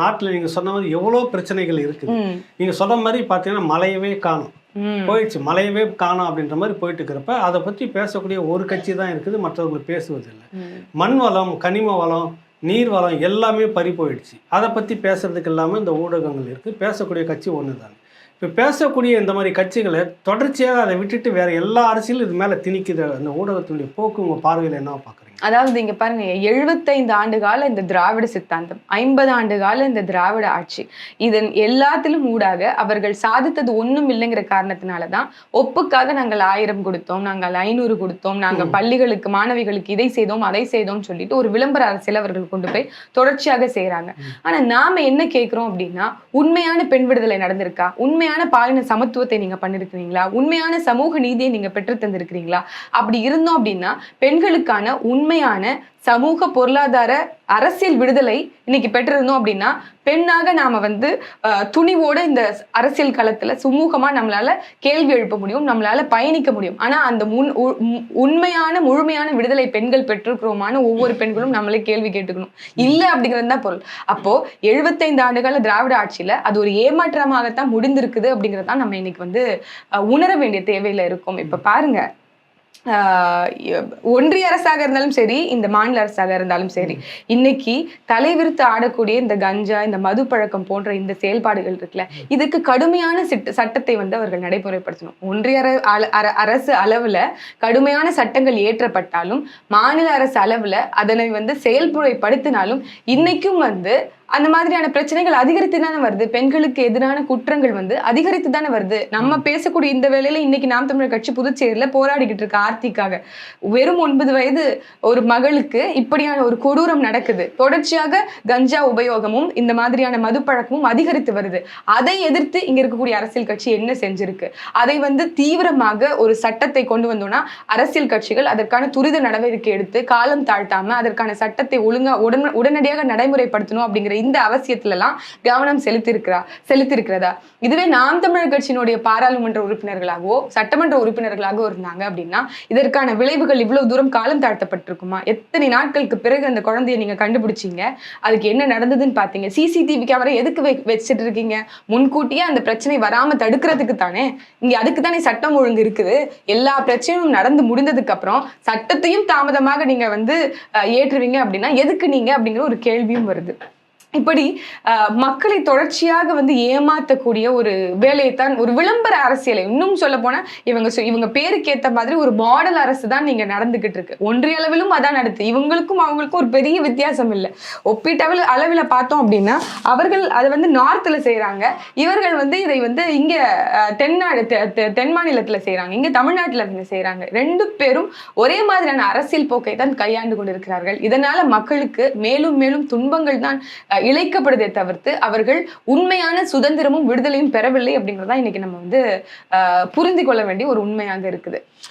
நாட்டில் நீங்கள் சொன்ன மாதிரி எவ்வளோ பிரச்சனைகள் இருக்குது. நீங்கள் சொன்ன மாதிரி பார்த்தீங்கன்னா மழையவே காணும். போயிடுச்சு. மழையவே காணும் அப்படின்ற மாதிரி போயிட்டு இருக்கிறப்ப அதை பற்றி பேசக்கூடிய ஒரு கட்சி தான் இருக்குது. மற்றவங்க பேசுவதில்லை. மண் வளம் கனிம வளம் நீர் வளம் எல்லாமே பறி போயிடுச்சு. அதை பற்றி பேசுறதுக்கு இல்லாமல் இந்த ஊடகங்கள் இருக்குது பேசக்கூடிய கட்சி ஒன்று தான். இப்போ பேசக்கூடிய இந்த மாதிரி கட்சிகளை தொடர்ச்சியாக அதை விட்டுட்டு வேற எல்லா அரசியலும் இது மேலே திணிக்குது. அந்த ஊடகத்தினுடைய போக்கு உங்கள் பார்வையில் என்ன பார்க்குறீங்க அதாவது இங்க பாருங்க எழுபத்தைந்து ஆண்டு கால இந்த திராவிட சித்தாந்தம் ஐம்பது ஆண்டு கால இந்த திராவிட ஆட்சி. இதன் எல்லாத்திலும் ஊடாக அவர்கள் சாதித்தது ஒண்ணும் இல்லைங்கிற காரணத்தினாலதான் ஒப்புக்காக நாங்கள் ஆயிரம் கொடுத்தோம் நாங்கள் ஐநூறு கொடுத்தோம் நாங்க பள்ளிகளுக்கு மாணவிகளுக்கு இதை செய்தோம் அதை செய்தோம் சொல்லிட்டு ஒரு விளம்பர அரசியல் அவர்கள் கொண்டு போய் தொடர்ச்சியாக செய்றாங்க. ஆனா நாம என்ன கேட்கிறோம் அப்படின்னா உண்மையான பெண் விடுதலை நடந்திருக்கா? உண்மையான பாலின சமத்துவத்தை நீங்க பண்ணிருக்கிறீங்களா? உண்மையான சமூக நீதியை நீங்க பெற்று தந்திருக்கிறீங்களா? அப்படி இருந்தோம் அப்படின்னா பெண்களுக்கான உண்மையான சமூக பொருளாதார அரசியல் விடுதலை இன்னைக்கு பெற்றிருந்தோம் அப்படின்னா பெண்ணாக நாம வந்து துணிவோட இந்த அரசியல் களத்துல சுமூகமா நம்மளால கேள்வி எழுப்ப முடியும் நம்மளால பயணிக்க முடியும். ஆனா அந்த முன் உ- உண்மையான முழுமையான விடுதலை பெண்கள் பெற்றிருக்கிறோமான ஒவ்வொரு பெண்களும் நம்மளே கேள்வி கேட்டுக்கணும். இல்லை அப்படிங்கிறது தான் பொருள். அப்போ எழுபத்தைந்து ஆண்டுகால திராவிட ஆட்சியில அது ஒரு ஏமாற்றமாகத்தான் முடிந்திருக்குது அப்படிங்கறத நம்ம இன்னைக்கு வந்து உணர வேண்டிய தேவையில இருக்கும். இப்ப பாருங்க. ஒன்றிய அரசாக இருந்தாலும் சரி இந்த மாநில அரசாக இருந்தாலும் சரி இன்னைக்கு தலைவிரித்து ஆடக்கூடிய இந்த கஞ்சா இந்த மது பழக்கம் போன்ற இந்த செயல்பாடுகள் இருக்குல்ல இதுக்கு கடுமையான சட்டத்தை வந்து அவர்கள் நடைமுறைப்படுத்தணும். ஒன்றிய அர- அரசு அளவுல கடுமையான சட்டங்கள் இயற்றப்பட்டாலும் மாநில அரசு அளவுல அதனை வந்து செயல்முறைப்படுத்தினாலும் இன்னைக்கும் வந்து அந்த மாதிரியான பிரச்சனைகள் அதிகரித்து தானே வருது. பெண்களுக்கு எதிரான குற்றங்கள் வந்து அதிகரித்து தானே வருது. நம்ம பேசக்கூடிய இந்த வேளையில இன்னைக்கு நாம் தமிழர் கட்சி புதுச்சேரியில போராடிக்கிட்டு இருக்கு ஆர்த்திக்காக. வெறும் ஒன்பது வயது ஒரு மகளுக்கு இப்படியான ஒரு கொடூரம் நடக்குது. தொடர்ச்சியாக கஞ்சா உபயோகமும் இந்த மாதிரியான மது பழக்கமும் அதிகரித்து வருது. அதை எதிர்த்து இங்க இருக்கக்கூடிய அரசியல் கட்சி என்ன செஞ்சிருக்கு? அதை வந்து தீவிரமாக ஒரு சட்டத்தை கொண்டு வந்தோம்னா அரசியல் கட்சிகள் அதற்கான துரித நடவடிக்கை எடுத்து காலம் தாழ்த்தாம அதற்கான சட்டத்தை ஒழுங்கா உடன் உடனடியாக நடைமுறைப்படுத்தணும் அப்படிங்கிற இந்த அவசியத்துல எல்லாம் கவனம் செலுத்தியிருக்கிறா செலுத்தியிருக்கிறதா இதுவே நாம் தமிழர் கட்சியினுடைய பாராளுமன்ற உறுப்பினர்களாகவோ சட்டமன்ற உறுப்பினர்களாகவோ இருந்தாங்க அப்படின்னா இதற்கான விளைவுகள் இவ்வளவு தூரம் காலம் தாழ்த்தப்பட்டிருக்குமா? எத்தனை நாட்களுக்கு பிறகு அந்த குழந்தைய நீங்க கண்டுபிடிச்சீங்க? அதுக்கு என்ன நடந்ததுன்னு பாத்தீங்க? சிசிடிவி கேமரா எதுக்கு வை- வச்சிட்டு இருக்கீங்க? முன்கூட்டியே அந்த பிரச்சனை வராம தடுக்கிறதுக்கு தானே? இங்க அதுக்கு தானே சட்டம் ஒழுங்கு இருக்குது. எல்லா பிரச்சனையும் நடந்து முடிந்ததுக்கு அப்புறம் சட்டத்தையும் தாமதமாக நீங்க வந்து அஹ், ஏற்றுவீங்க அப்படின்னா எதுக்கு நீங்க அப்படிங்கிற ஒரு கேள்வியும் வருது. இப்படி மக்களை தொடர்ச்சியாக வந்து ஏமாத்தக்கூடிய ஒரு வேலையைத்தான் ஒரு விளம்பர அரசியலை இன்னும் சொல்ல போனால் இவங்க சொ- இவங்க பேருக்கு ஏத்த மாதிரி ஒரு மாடல் அரசு தான் நீங்கள் நடந்துக்கிட்டு இருக்கு. ஒன்றிய அளவிலும் அதான் நடத்து இவங்களுக்கும் அவங்களுக்கும் ஒரு பெரிய வித்தியாசம் இல்லை. ஒப்பீட்டளவில் அளவில் பார்த்தோம் அப்படின்னா அவர்கள் அதை வந்து நார்த்தில் செய்கிறாங்க இவர்கள் வந்து இதை வந்து இங்க தென்னாடு தெ- தெ- தென் மாநிலத்தில் செய்கிறாங்க இங்க தமிழ்நாட்டில் இவங்க செய்கிறாங்க ரெண்டு பேரும் ஒரே மாதிரியான அரசியல் போக்கை தான் கையாண்டு கொண்டிருக்கிறார்கள். இதனால மக்களுக்கு மேலும் மேலும் துன்பங்கள் தான் இழைக்கப்படுதே தவிர்த்து அவர்கள் உண்மையான சுதந்திரமும் விடுதலையும் பெறவில்லை அப்படிங்கிறதா இன்னைக்கு நம்ம வந்து புரிந்து கொள்ள வேண்டிய ஒரு உண்மையாக இருக்குது.